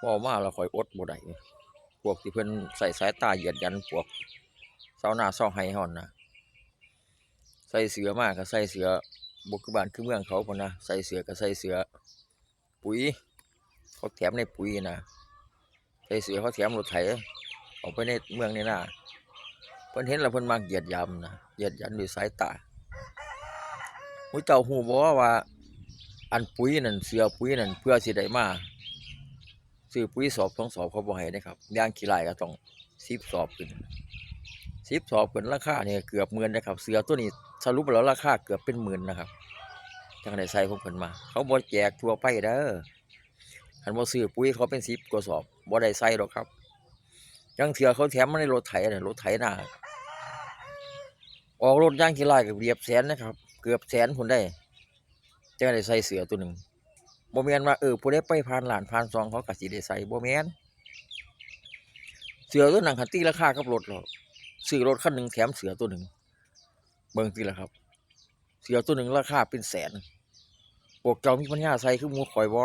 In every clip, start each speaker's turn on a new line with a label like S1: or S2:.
S1: เว้ามาแล้วข่อยอดบ่ได้พวกที่เพิ่นใส่สายตาเหยียดยันพวกชาวนาชาวไร่เฮานั่นน่ะใส่เสือมากก็ใส่เสือบ่คือบ้านคือเมืองเขาพนนะใส่เสือก็ใส่เสือ ปุ๋ยเขาแถมในปุ๋ยนะใส่เสือเขาแถมรถไถออกไปในเมืองในนาเพิ่นเห็นแล้วเพิ่นมักเหยียดยามนะเหยียดยันด้วยสายตามุ้ยเจ้าฮู้บ่ว่า อันปุ๋ยนั่นเสือปุ๋ยนั่นเพื่อสิได้มา ซื้อปุ๋ยสอบสองสอบเขาบ่ให้เด้ครับย่างขี้ลายก็ต้อง10สอบขึ้น10สอบขึ้นราคาเนี่ยเกือบหมื่นนะครับ เสือตัวนี้สรุปแล้วราคาเกือบเป็นหมื่นนะครับจังไดใส่พวกเพิ่นมา เขาบ่แจกทั่วไปเด้อคันบ่ซื้อปุ๋ยเขาเป็น10กว่าสอบบ่ได้ใส่ดอกครับจังเทื่อเขาแถมมาในรถไถน่ะรถไถนาออกรถย่างขี้ลายก็เรียบแสนนะครับ เกือบแสนพุ่นได้จังไดใส่เสือตัวหนึ่ง บ่แมนว่าเออผู้ใดไปผ่านร้านผ่านซองเขาก็สิได้ใส่บ่แมนเสือตัวหนั้นคันตีราคากับรถหรอกซื้อรถคันหนึ่งแถมเสือตัวหนึ่งเบิ่งติล่ะครับ เสือตัวหนึ่งราคาเป็นแสนพวกเจ้ามีปัญญาใส่คือมูข่อยบ่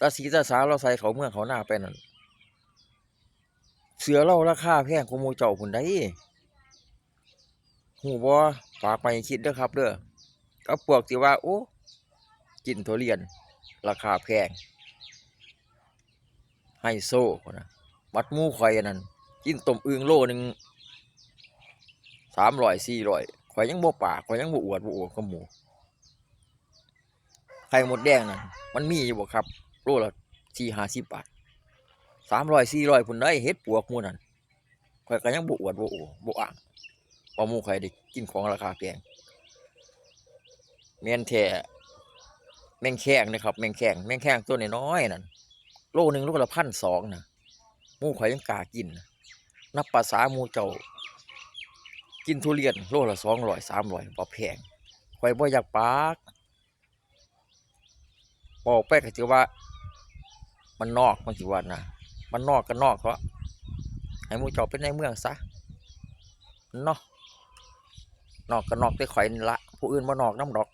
S1: ตาสีตาสาเราใส่เขาเมืองเขาหน้าไปนั่นเสือเราราคาแพงกว่ามูเจ้าพุ่นได้ฮู้บ่ฝากไปคิดเด้อครับเด้อกับพวกที่ว่าโอ้ กินทุเรียน ราคาแพงไฮโซ่นะมัดมูข่อยอันนั้นกินต้มอึงโลหนึ่งสามร้อยสี่ร้อยข่อยยังบ่ป่าข่อยยังบ่อวดบ่อวดกับหมูไข่หมดแดงนั่นมันมีอยู่บ่ครับ โลละสี่ห้าสิบบาทสามร้อยสี่ร้อยพุ่นได้เฮ็ดปวกมูนั่นข่อยก็ยังบ่อวดบ่อวดบ่อ่างว่ามูข่อยได้กินของราคาแพงแม่นแท้ แมงแข้งนะครับแมงแข้งแมงแข้งตัวน้อยๆนั่นโลหนึ่งโลละพันสองนะมูข่อยยังกากิน นับภาษามูเจ้า กินทุเรียนโลละสองร้อยสามร้อยบ่แพงข่อยบ่อยากปากบอกไปก็ถือว่า มันนอกมันสิว่านะมันนอกก็นอกเพราะให้มูเจ้าเป็นในเมืองซะเนาะนอกก็นอกแต่ข่อยละ ผู้อื่นบ่นอกน้ำดอก